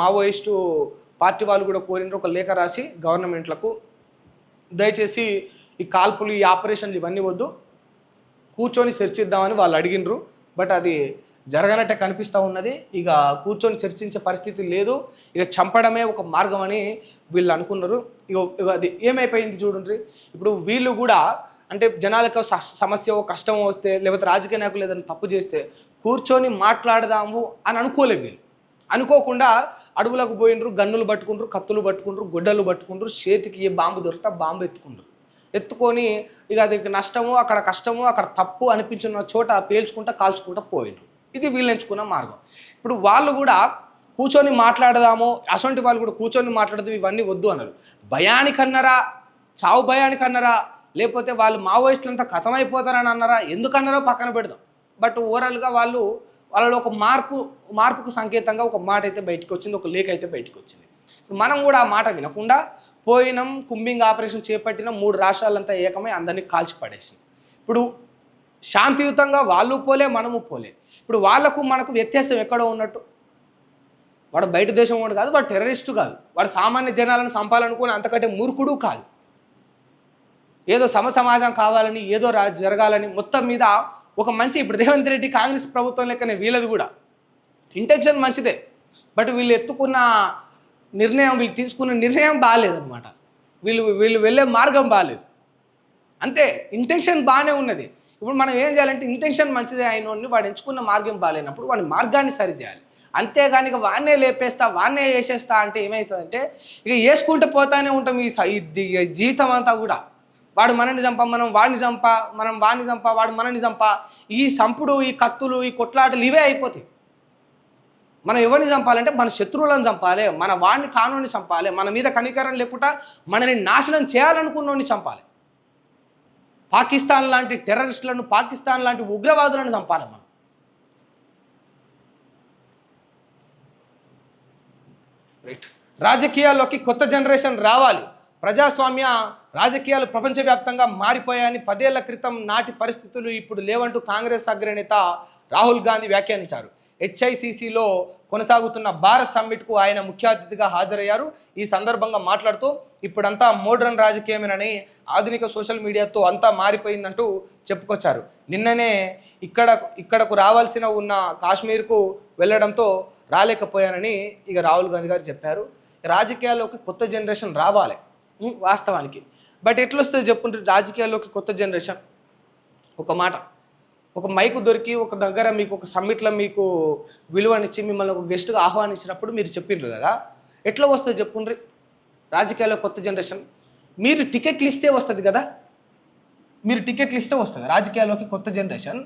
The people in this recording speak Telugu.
మావోయిస్టు పార్టీ వాళ్ళు కూడా కోరినారు. ఒక లేఖ రాసి గవర్నమెంట్లకు దయచేసి ఈ కాల్పులు ఈ ఆపరేషన్లు ఇవన్నీ వద్దు. కూర్చొని చర్చిద్దామని వాళ్ళు అడిగినరు. బట్ అది జరగనట్టే కనిపిస్తూ ఉన్నది. ఇక కూర్చొని చర్చించే పరిస్థితి లేదు. ఇక చంపడమే ఒక మార్గం అని వీళ్ళు అనుకున్నారు. ఇక అది ఏమైపోయింది చూడండి. ఇప్పుడు వీళ్ళు కూడా అంటే జనాలకు సమస్య కష్టం వస్తే లేకపోతే రాజకీయ నాయకులు ఏదైనా తప్పు చేస్తే కూర్చొని మాట్లాడదాము అని అనుకోలేదు వీళ్ళు. అనుకోకుండా అడవులకు పోయినరు గన్నులు పట్టుకుంటారు కత్తులు పట్టుకుంటారు గుడ్డలు పట్టుకుంటారు చేతికి ఏ బాంబు దొరికితే బాంబు ఎత్తుకుంటారు ఎత్తుకొని ఇక అది నష్టము అక్కడ కష్టము అక్కడ తప్పు అనిపించిన చోట పేల్చుకుంటా కాల్చుకుంటా పోయినరు ఇది వీళ్ళు ఎంచుకున్న మార్గం. ఇప్పుడు వాళ్ళు కూడా కూర్చొని మాట్లాడదాము అసొంటి వాళ్ళు కూడా కూర్చొని మాట్లాడదాం ఇవన్నీ వద్దు అన్నారు. భయానికన్నారా? చావు భయానికన్నారా? లేకపోతే వాళ్ళు మావోయిస్టులంతా కథమైపోతారని అన్నారా? ఎందుకన్నారో పక్కన పెడదాం. బట్ ఓవరాల్గా వాళ్ళు వాళ్ళలో ఒక మార్పు మార్పుకు సంకేతంగా ఒక మాట అయితే బయటకు వచ్చింది ఒక లేఖ అయితే బయటకు వచ్చింది మనం కూడా ఆ మాట వినకుండా పోయినాం కుంబింగ్ ఆపరేషన్ చేపట్టిన మూడు రాష్ట్రాలంతా ఏకమై అందరినీ కాల్చి పడేసింది ఇప్పుడు శాంతియుతంగా వాళ్ళు పోలే మనము పోలే. ఇప్పుడు వాళ్ళకు మనకు వ్యత్యాసం ఎక్కడో ఉన్నట్టు. వాడు బయట దేశం వాడు కాదు వాడు టెర్రరిస్టు కాదు. వాడు సామాన్య జనాలను చంపాలనుకుని అంతకంటే మూర్ఖుడు కాదు. ఏదో సమసమాజం కావాలని ఏదో రా జరగాలని మొత్తం మీద ఒక మంచి ఇప్పుడు రేవంత్ రెడ్డి కాంగ్రెస్ ప్రభుత్వం లెక్కనే వీళ్ళది కూడా. ఇంటెన్షన్ మంచిదే. బట్ వీళ్ళు ఎత్తుకున్న నిర్ణయం వీళ్ళు తీసుకున్న నిర్ణయం బాగాలేదనమాట వీళ్ళు వీళ్ళు వెళ్ళే మార్గం బాగాలేదు అంతే ఇంటెన్షన్ బాగానే ఉన్నది. ఇప్పుడు మనం ఏం చేయాలంటే ఇంటెన్షన్ మంచిదే అయినోడిని వాడు ఎంచుకున్న మార్గం బాగాలేనప్పుడు వాడి మార్గాన్ని సరిచేయాలి అంతేగాని ఇక వాన్నే లేపేస్తా వాన్నే వేసేస్తా అంటే ఏమవుతుందంటే ఇక వేసుకుంటూ పోతానే ఉంటాం ఈ స- ఈ జీవితం అంతా కూడా. వాడు మనని చంప మనం వాడిని చంప మనం వాడిని చంప వాడు మనని చంప. ఈ సంపుడు ఈ కత్తులు ఈ కొట్లాటలు ఇవే అయిపోతాయి. మనం ఎవరిని చంపాలంటే మన శత్రువులను చంపాలి మన వాడిని కానుని చంపాలి మన మీద కనికరం లేకుండా మనని నాశనం చేయాలనుకున్నోడిని చంపాలి. పాకిస్తాన్ లాంటి టెర్రరిస్టులను పాకిస్తాన్ లాంటి ఉగ్రవాదులను చంపాలి మనం. రైట్. రాజకీయాల్లోకి కొత్త జనరేషన్ రావాలి. ప్రజాస్వామ్య రాజకీయాలు ప్రపంచవ్యాప్తంగా మారిపోయాయని పదేళ్ళ క్రితం నాటి పరిస్థితులు ఇప్పుడు లేవంటూ కాంగ్రెస్ అగ్రనేత రాహుల్ గాంధీ వ్యాఖ్యానించారు. హెచ్ఐసిసిలో కొనసాగుతున్న భారత్ సమ్మిట్కు ఆయన ముఖ్య అతిథిగా హాజరయ్యారు. ఈ సందర్భంగా మాట్లాడుతూ ఇప్పుడంతా మోడ్రన్ రాజకీయమేనని ఆధునిక సోషల్ మీడియాతో అంతా మారిపోయిందంటూ చెప్పుకొచ్చారు. నిన్ననే ఇక్కడ ఇక్కడకు రావాల్సిన ఉన్న కాశ్మీర్కు వెళ్ళడంతో రాలేకపోయానని ఇక రాహుల్ గాంధీ గారు చెప్పారు. రాజకీయాల్లోకి కొత్త జనరేషన్ రావాలి. వాస్తవానికి. బట్ ఎట్లొస్తుంది చెప్పుంటే రాజకీయాల్లోకి కొత్త జనరేషన్. ఒక మాట. ఒక మైకు దొరికి ఒక దగ్గర మీకు ఒక సమ్మిట్లో మీకు విలువనిచ్చి మిమ్మల్ని ఒక గెస్ట్గా ఆహ్వానించినప్పుడు మీరు చెప్పిండ్రు కదా. ఎట్లా వస్తుంది చెప్పుండ్రి? రాజకీయాల్లో కొత్త జనరేషన్. మీరు టికెట్లు ఇస్తే వస్తుంది కదా. మీరు టికెట్లు ఇస్తే వస్తుంది. రాజకీయాల్లోకి కొత్త జనరేషన్.